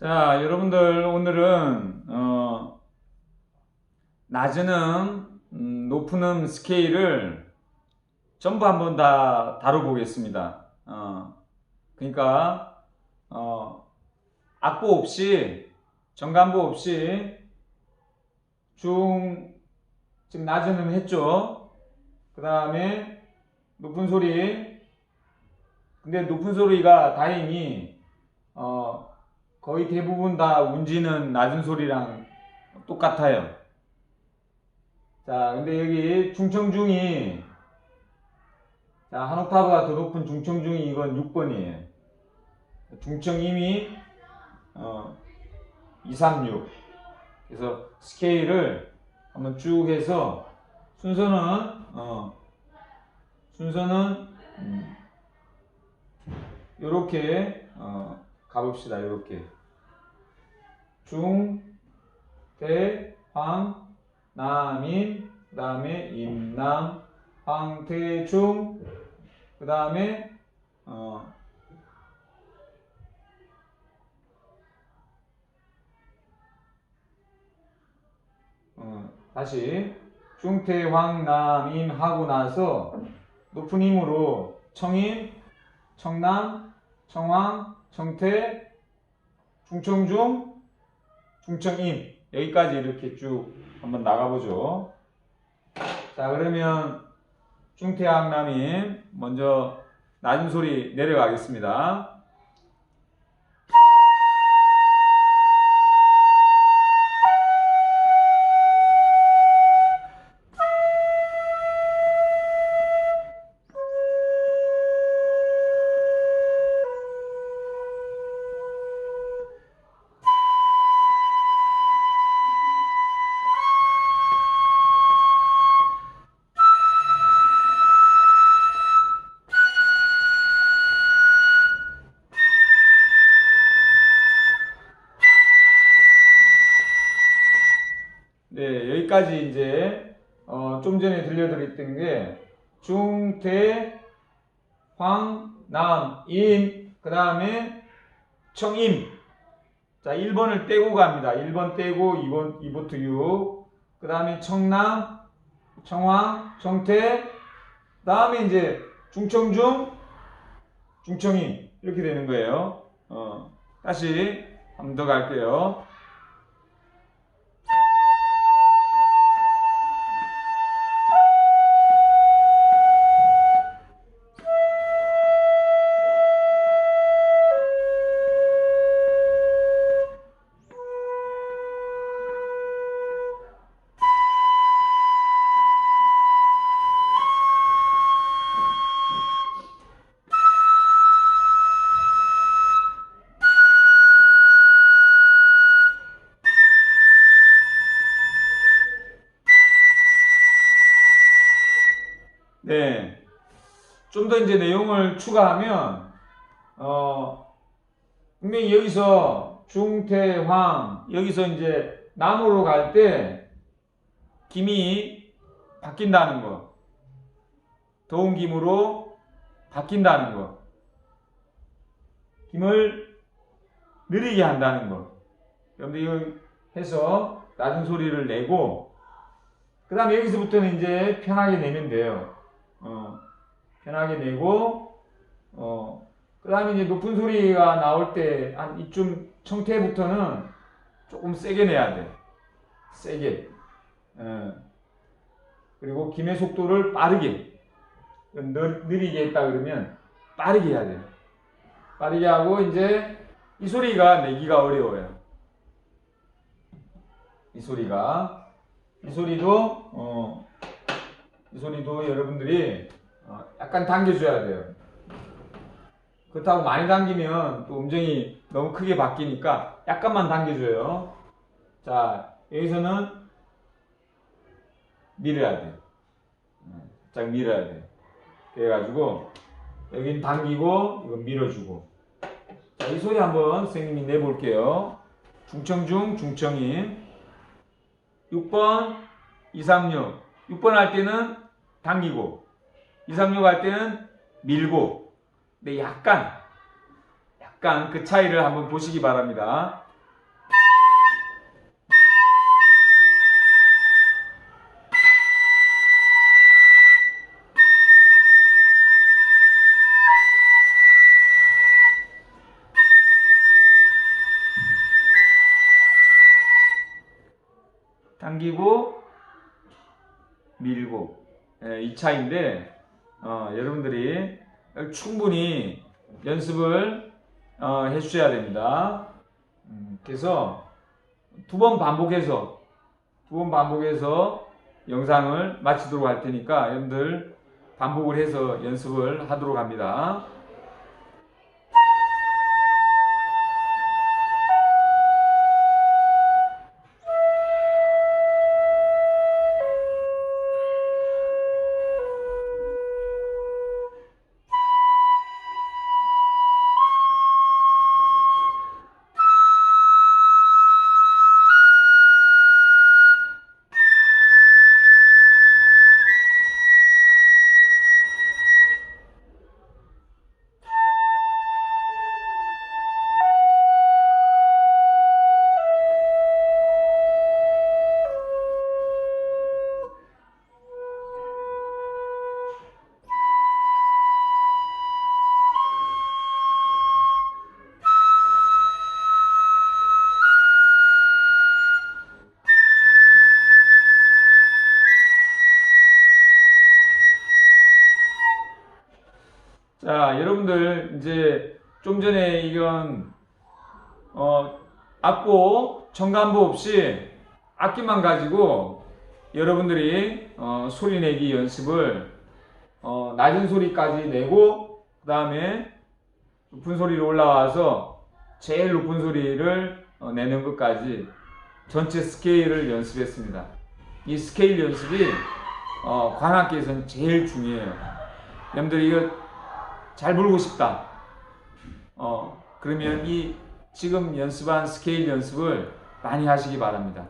자, 여러분들 오늘은 어, 낮은 음, 음, 높은 음 스케일을 전부 한번 다 다뤄보겠습니다. 어, 그러니까 어, 악보 없이 정간보 없이 중 지금 낮은 음 했죠. 그 다음에 높은 소리. 근데 높은 소리가 다행히 어, 거의 대부분 다 운지는 낮은 소리랑 똑같아요. 자, 근데 여기 중청중이 자, 한 옥타브가 더 높은 중청중이 이건 6번이에요. 중청임이 어, 236. 그래서 스케일을 한번 쭉 해서 순서는 어, 순서는 음, 요렇게 어, 가봅시다. 요렇게 중, 대, 황, 남인, 그 다음에 임남, 황태중, 그 다음에 어, 어, 다시 중태황남임 하고 나서 높은 힘으로 청임, 청남, 청황, 청태, 중청중, 중청 임 여기까지 이렇게 쭉 한번 나가보죠. 자 그러면 중태황남임 먼저 낮은 소리 내려가겠습니다. 네, 여기까지 이제 어, 좀 전에 들려드렸던 게 중 대 황 남 인 그 다음에 청임 자 1번을 떼고 갑니다. 1번 떼고 2번 2부터 6. 그 다음에 청남 청황 청태 그 다음에 이제 중청중 중청임 이렇게 되는 거예요. 어, 다시 한번 더 갈게요. 좀 더 이제 내용을 추가하면, 어, 분명히 여기서 중태황, 여기서 이제 남으로 갈 때, 김이 바뀐다는 거. 더운 김으로 바뀐다는 거. 김을 느리게 한다는 거. 여러분들 이거 해서 낮은 소리를 내고, 그 다음에 여기서부터는 이제 편하게 내면 돼요. 어, 편하게 내고, 어, 그 다음에 이제 높은 소리가 나올 때, 한 이쯤 청태부터는 조금 세게 내야 돼. 세게. 어. 그리고 김의 속도를 빠르게. 느, 느리게 했다 그러면 빠르게 해야 돼. 빠르게 하고, 이제 이 소리가 내기가 어려워요. 이 소리가. 이 소리도, 어, 이 소리도 여러분들이 어, 약간 당겨줘야 돼요. 그렇다고 많이 당기면 또 음정이 너무 크게 바뀌니까 약간만 당겨줘요. 자, 여기서는 밀어야 돼. 짝 밀어야 돼. 그래가지고 여긴 당기고 이건 밀어주고. 자, 이 소리 한번 선생님이 내볼게요. 중청중, 중청인. 6번, 236. 6번 할 때는 당기고 236 할 때는 밀고 근데 약간 약간 그 차이를 한번 보시기 바랍니다. 당기고 밀고 예, 이 차인데 어, 여러분들이 충분히 연습을 어, 해주셔야 됩니다. 음, 그래서 두 번 반복해서 두 번 반복해서 영상을 마치도록 할 테니까 여러분들 반복을 해서 연습을 하도록 합니다. 자, 여러분들 이제 좀 전에 이건 어 악보 정감보 없이 악기만 가지고 여러분들이 어, 소리 내기 연습을 어, 낮은 소리까지 내고 그 다음에 높은 소리로 올라와서 제일 높은 소리를 어, 내는 것까지 전체 스케일을 연습했습니다. 이 스케일 연습이 어, 관악기에서는 제일 중요해요. 여러분들 이거 잘 부르고 싶다. 어, 그러면 이 지금 연습한 스케일 연습을 많이 하시기 바랍니다.